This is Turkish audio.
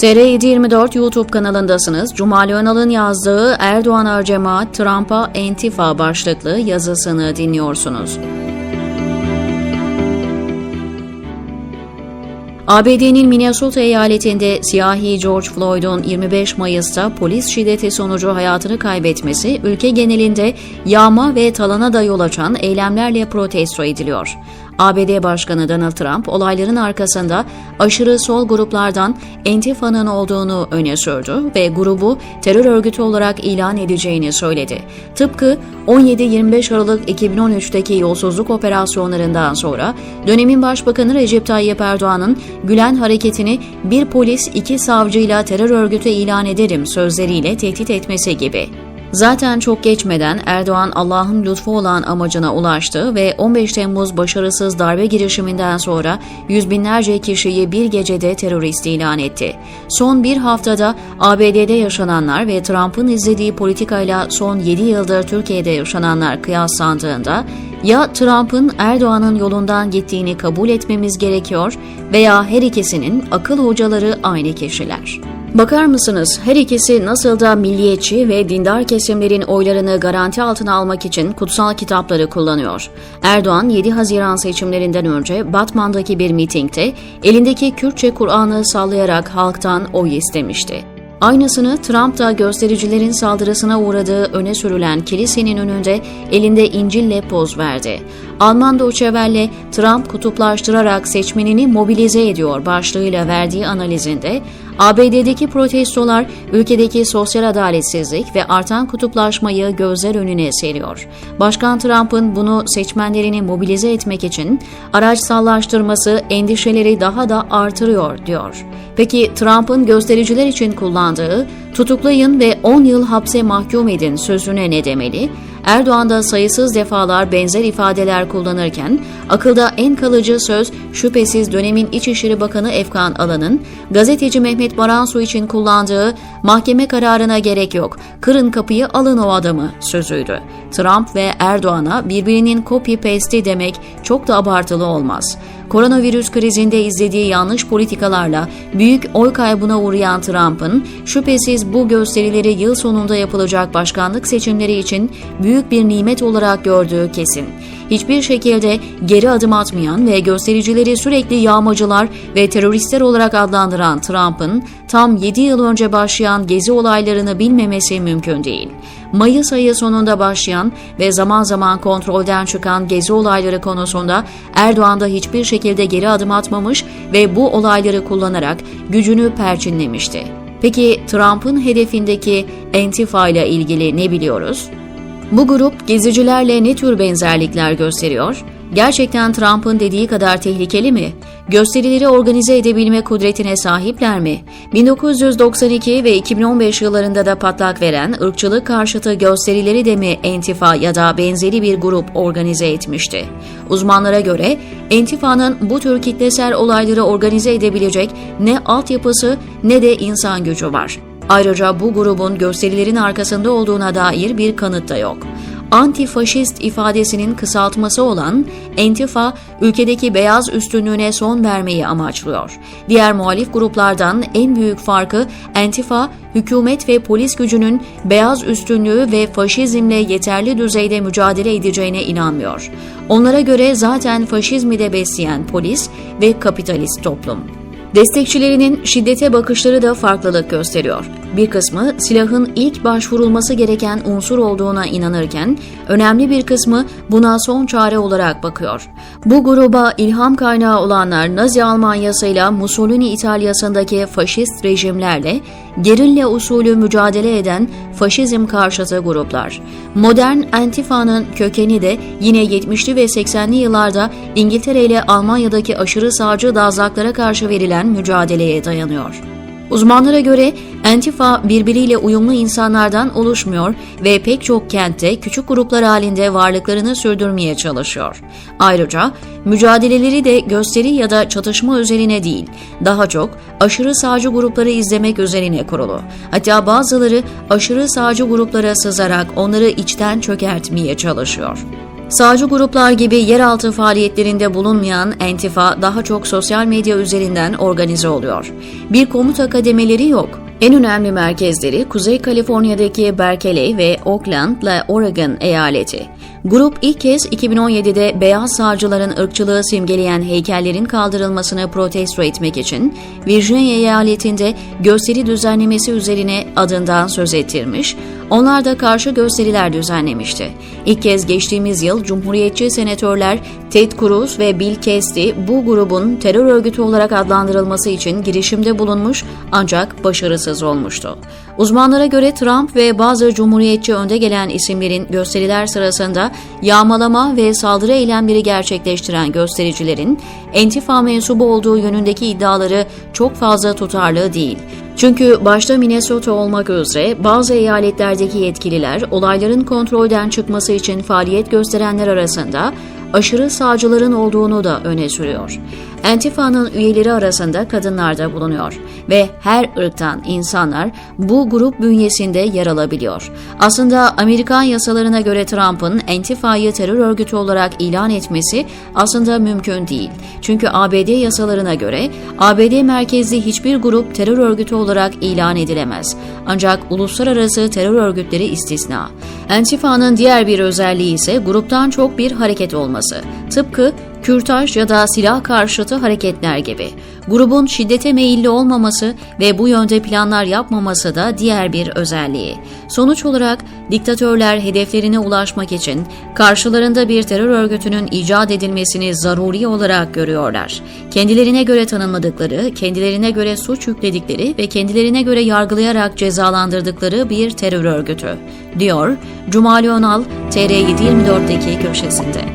TR724 YouTube kanalındasınız. Cumali Önal'ın yazdığı Erdoğan Arcema Trump'a Entifa başlıklı yazısını dinliyorsunuz. ABD'nin Minnesota eyaletinde siyahi George Floyd'un 25 Mayıs'ta polis şiddeti sonucu hayatını kaybetmesi ülke genelinde yağma ve talana da yol açan eylemlerle protesto ediliyor. ABD Başkanı Donald Trump olayların arkasında aşırı sol gruplardan Entifa'nın olduğunu öne sürdü ve grubu terör örgütü olarak ilan edeceğini söyledi. Tıpkı 17-25 Aralık 2013'teki yolsuzluk operasyonlarından sonra dönemin Başbakanı Recep Tayyip Erdoğan'ın Gülen hareketini bir polis iki savcıyla terör örgütü ilan ederim sözleriyle tehdit etmesi gibi. Zaten çok geçmeden Erdoğan Allah'ın lütfu olan amacına ulaştı ve 15 Temmuz başarısız darbe girişiminden sonra yüz binlerce kişiyi bir gecede terörist ilan etti. Son bir haftada ABD'de yaşananlar ve Trump'ın izlediği politikayla son 7 yıldır Türkiye'de yaşananlar kıyaslandığında ya Trump'ın Erdoğan'ın yolundan gittiğini kabul etmemiz gerekiyor veya her ikisinin akıl hocaları aynı kişiler. Bakar mısınız her ikisi nasıl da milliyetçi ve dindar kesimlerin oylarını garanti altına almak için kutsal kitapları kullanıyor. Erdoğan 7 Haziran seçimlerinden önce Batman'daki bir mitingde elindeki Kürtçe Kur'an'ı sallayarak halktan oy istemişti. Aynısını Trump da göstericilerin saldırısına uğradığı öne sürülen kilisenin önünde elinde İncil'le poz verdi. Alman Deutsche Trump kutuplaştırarak seçmenini mobilize ediyor başlığıyla verdiği analizinde ABD'deki protestolar ülkedeki sosyal adaletsizlik ve artan kutuplaşmayı gözler önüne seriyor. Başkan Trump'ın bunu seçmenlerini mobilize etmek için araçsallaştırması endişeleri daha da artırıyor diyor. Peki Trump'ın göstericiler için kullandığı tutuklayın ve 10 yıl hapse mahkum edin sözüne ne demeli? Erdoğan da sayısız defalar benzer ifadeler kullanırken akılda en kalıcı söz şüphesiz dönemin İçişleri Bakanı Efkan Alan'ın gazeteci Mehmet Baransu için kullandığı mahkeme kararına gerek yok, kırın kapıyı alın o adamı sözüydü. Trump ve Erdoğan'a birbirinin copy paste'i demek çok da abartılı olmaz. Koronavirüs krizinde izlediği yanlış politikalarla büyük oy kaybına uğrayan Trump'ın şüphesiz bu gösterileri yıl sonunda yapılacak başkanlık seçimleri için büyük bir nimet olarak gördüğü kesin. Hiçbir şekilde geri adım atmayan ve göstericileri sürekli yağmacılar ve teröristler olarak adlandıran Trump'ın tam 7 yıl önce başlayan gezi olaylarını bilmemesi mümkün değil. Mayıs ayı sonunda başlayan ve zaman zaman kontrolden çıkan gezi olayları konusunda Erdoğan da hiçbir şekilde geri adım atmamış ve bu olayları kullanarak gücünü perçinlemişti. Peki Trump'ın hedefindeki Antifa ile ilgili ne biliyoruz? Bu grup gezicilerle ne tür benzerlikler gösteriyor? Gerçekten Trump'ın dediği kadar tehlikeli mi? Gösterileri organize edebilme kudretine sahipler mi? 1992 ve 2015 yıllarında da patlak veren ırkçılık karşıtı gösterileri de mi Entifa ya da benzeri bir grup organize etmişti? Uzmanlara göre Entifa'nın bu tür kitlesel olayları organize edebilecek ne altyapısı ne de insan gücü var. Ayrıca bu grubun gösterilerin arkasında olduğuna dair bir kanıt da yok antifaşist ifadesinin kısaltması olan Entifa, ülkedeki beyaz üstünlüğüne son vermeyi amaçlıyor. Diğer muhalif gruplardan en büyük farkı Entifa, hükümet ve polis gücünün beyaz üstünlüğü ve faşizmle yeterli düzeyde mücadele edeceğine inanmıyor. Onlara göre zaten faşizmi de besleyen polis ve kapitalist toplum. Destekçilerinin şiddete bakışları da farklılık gösteriyor. Bir kısmı silahın ilk başvurulması gereken unsur olduğuna inanırken, önemli bir kısmı buna son çare olarak bakıyor. Bu gruba ilham kaynağı olanlar Nazi Almanyasıyla Mussolini İtalya'sındaki faşist rejimlerle gerilla usulü mücadele eden faşizm karşıtı gruplar. Modern Antifa'nın kökeni de yine 70'li ve 80'li yıllarda İngiltere ile Almanya'daki aşırı sağcı dazlaklara karşı verilen mücadeleye dayanıyor. Uzmanlara göre Antifa birbiriyle uyumlu insanlardan oluşmuyor ve pek çok kentte küçük gruplar halinde varlıklarını sürdürmeye çalışıyor. Ayrıca mücadeleleri de gösteri ya da çatışma üzerine değil, daha çok aşırı sağcı grupları izlemek üzerine kurulu. Hatta bazıları aşırı sağcı gruplara sızarak onları içten çökertmeye çalışıyor. Sağcı gruplar gibi yeraltı faaliyetlerinde bulunmayan Entifa daha çok sosyal medya üzerinden organize oluyor. Bir komuta kademeleri yok. En önemli merkezleri Kuzey Kaliforniya'daki Berkeley ve Oakland ile Oregon eyaleti. Grup ilk kez 2017'de beyaz sağcıların ırkçılığı simgeleyen heykellerin kaldırılmasını protesto etmek için Virginia eyaletinde gösteri düzenlemesi üzerine adından söz ettirmiş, onlar da karşı gösteriler düzenlemişti. İlk kez geçtiğimiz yıl Cumhuriyetçi senatörler Ted Cruz ve Bill Cassidy bu grubun terör örgütü olarak adlandırılması için girişimde bulunmuş ancak başarısız olmuştu. Uzmanlara göre Trump ve bazı Cumhuriyetçi önde gelen isimlerin gösteriler sırasında yağmalama ve saldırı eylemleri gerçekleştiren göstericilerin Entifa mensubu olduğu yönündeki iddiaları çok fazla tutarlı değil. Çünkü başta Minnesota olmak üzere bazı eyaletlerdeki yetkililer olayların kontrolden çıkması için faaliyet gösterenler arasında aşırı sağcıların olduğunu da öne sürüyor. Antifa'nın üyeleri arasında kadınlar da bulunuyor ve her ırktan insanlar bu grup bünyesinde yer alabiliyor. Aslında Amerikan yasalarına göre Trump'ın Antifa'yı terör örgütü olarak ilan etmesi aslında mümkün değil. Çünkü ABD yasalarına göre ABD merkezli hiçbir grup terör örgütü olarak ilan edilemez. Ancak uluslararası terör örgütleri istisna. Antifa'nın diğer bir özelliği ise gruptan çok bir hareket olması. Tıpkı kürtaj ya da silah karşıtı hareketler gibi. Grubun şiddete meyilli olmaması ve bu yönde planlar yapmaması da diğer bir özelliği. Sonuç olarak diktatörler hedeflerine ulaşmak için karşılarında bir terör örgütünün icat edilmesini zaruri olarak görüyorlar. Kendilerine göre tanımladıkları, kendilerine göre suç yükledikleri ve kendilerine göre yargılayarak cezalandırdıkları bir terör örgütü, diyor Cumali Önal TR724'deki köşesinde.